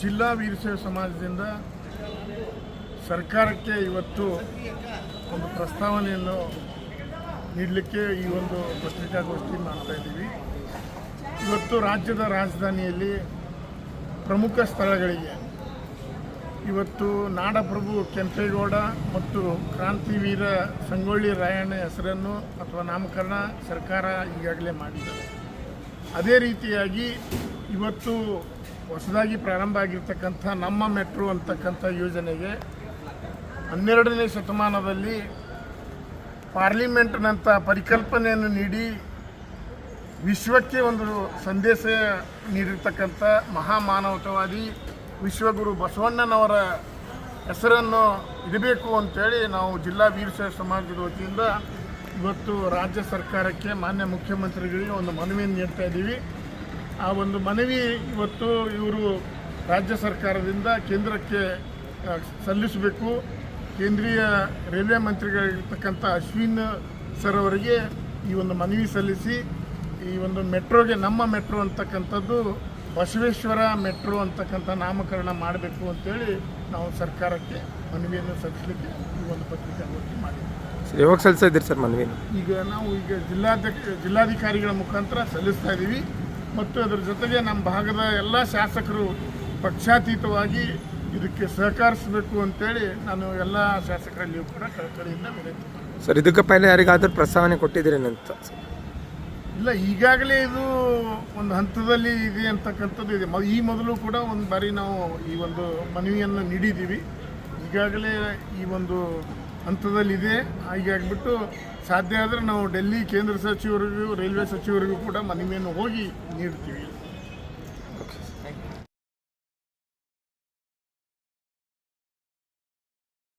ಜಿಲ್ಲಾ ವೀರಶೈವ ಸಮಾಜದಿಂದ ಸರ್ಕಾರಕ್ಕೆ ಇವತ್ತು ಒಂದು ಪ್ರಸ್ತಾವನೆಯನ್ನು ನೀಡಲಿಕ್ಕೆ ಈ ಒಂದು ಪತ್ರಿಕಾಗೋಷ್ಠಿ ಮಾಡ್ತಾ ಇದ್ದೀವಿ. ಇವತ್ತು ರಾಜ್ಯದ ರಾಜಧಾನಿಯಲ್ಲಿ ಪ್ರಮುಖ ಸ್ಥಳಗಳಿಗೆ ಇವತ್ತು ನಾಡಪ್ರಭು ಕೆಂಪೇಗೌಡ ಮತ್ತು ಕ್ರಾಂತಿವೀರ ಸಂಗೊಳ್ಳಿ ರಾಯಣ್ಣ ಹೆಸರನ್ನು ಅಥವಾ ನಾಮಕರಣ ಸರ್ಕಾರ ಈಗಾಗಲೇ ಮಾಡಿದ್ದಾರೆ. ಅದೇ ರೀತಿಯಾಗಿ ಇವತ್ತು ಹೊಸದಾಗಿ ಪ್ರಾರಂಭ ಆಗಿರ್ತಕ್ಕಂಥ ನಮ್ಮ ಮೆಟ್ರೋ ಅಂತಕ್ಕಂಥ ಯೋಜನೆಗೆ ಹನ್ನೆರಡನೇ ಶತಮಾನದಲ್ಲಿ ಪಾರ್ಲಿಮೆಂಟ್ನಂಥ ಪರಿಕಲ್ಪನೆಯನ್ನು ನೀಡಿ ವಿಶ್ವಕ್ಕೆ ಒಂದು ಸಂದೇಶ ನೀಡಿರ್ತಕ್ಕಂಥ ಮಹಾಮಾನವತವಾದಿ ವಿಶ್ವಗುರು ಬಸವಣ್ಣನವರ ಹೆಸರನ್ನು ಇಡಬೇಕು ಅಂತೇಳಿ ನಾವು ಜಿಲ್ಲಾ ವೀರಶೈವ ಸಮಾಜದ ವತಿಯಿಂದ ಇವತ್ತು ರಾಜ್ಯ ಸರ್ಕಾರಕ್ಕೆ ಮಾನ್ಯ ಮುಖ್ಯಮಂತ್ರಿಗಳಿಗೆ ಒಂದು ಮನವಿಯನ್ನು ನೀಡ್ತಾ ಇದ್ದೀವಿ. ಆ ಒಂದು ಮನವಿ ಇವತ್ತು ಇವರು ರಾಜ್ಯ ಸರ್ಕಾರದಿಂದ ಕೇಂದ್ರಕ್ಕೆ ಸಲ್ಲಿಸಬೇಕು. ಕೇಂದ್ರೀಯ ರೈಲ್ವೆ ಮಂತ್ರಿಗಳಿರ್ತಕ್ಕಂಥ ಅಶ್ವಿನ್ ಸರ್ ಅವರಿಗೆ ಈ ಒಂದು ಮನವಿ ಸಲ್ಲಿಸಿ ಈ ಒಂದು ಮೆಟ್ರೋಗೆ ನಮ್ಮ ಮೆಟ್ರೋ ಅಂತಕ್ಕಂಥದ್ದು ಬಸವೇಶ್ವರ ಮೆಟ್ರೋ ಅಂತಕ್ಕಂಥ ನಾಮಕರಣ ಮಾಡಬೇಕು ಅಂತೇಳಿ ನಾವು ಸರ್ಕಾರಕ್ಕೆ ಮನವಿಯನ್ನು ಸಲ್ಲಿಸಲಿಕ್ಕೆ ಈ ಒಂದು ಪತ್ರಿಕಾಗೋಷ್ಠಿ ಮಾಡಿದ್ದೀವಿ ಯಾವಾಗ ಸಲ್ಲಿಸ್ತಾ ಇದ್ದೀರಿ ಸರ್ ಮನವಿಯನ್ನು? ಈಗ ನಾವು ಈಗ ಜಿಲ್ಲಾಧ್ಯಕ್ಷ ಜಿಲ್ಲಾಧಿಕಾರಿಗಳ ಮುಖಾಂತರ ಸಲ್ಲಿಸ್ತಾ ಇದ್ದೀವಿ. ಮತ್ತು ಅದರ ಜೊತೆಗೆ ನಮ್ಮ ಭಾಗದ ಎಲ್ಲ ಶಾಸಕರು ಪಕ್ಷಾತೀತವಾಗಿ ಇದಕ್ಕೆ ಸಹಕರಿಸಬೇಕು ಅಂತೇಳಿ ನಾನು ಎಲ್ಲ ಶಾಸಕರಲ್ಲಿಯೂ ಕೂಡ ಕಳಕಳಿಯಿಂದ ವಿನಂತಿ ಸರ್ ಇದಕ್ಕೆ ಪೈಲೆ ಯಾರಿಗಾದರೂ ಪ್ರಸ್ತಾವನೆ ಕೊಟ್ಟಿದ್ದೀರೇನಂತ ಇಲ್ಲ ಈಗಾಗಲೇ ಇದು ಒಂದು ಹಂತದಲ್ಲಿ ಇದೆ ಅಂತಕ್ಕಂಥದ್ದು ಇದೆ. ಈ ಮೊದಲು ಕೂಡ ಒಂದು ಬಾರಿ ನಾವು ಈ ಒಂದು ಮನವಿಯನ್ನು ನೀಡಿದ್ದೀವಿ. ಈಗಾಗಲೇ ಈ ಒಂದು ಹಂತದಲ್ಲಿದೆ. ಹೀಗಾಗ್ಬಿಟ್ಟು ಸಾಧ್ಯ ಆದರೆ ನಾವು ಡೆಲ್ಲಿ ಕೇಂದ್ರ ಸಚಿವರಿಗೂ, ರೈಲ್ವೆ ಸಚಿವರಿಗೂ ಕೂಡ ಮನವಿಯನ್ನು ಹೋಗಿ ನೀಡ್ತೀವಿ.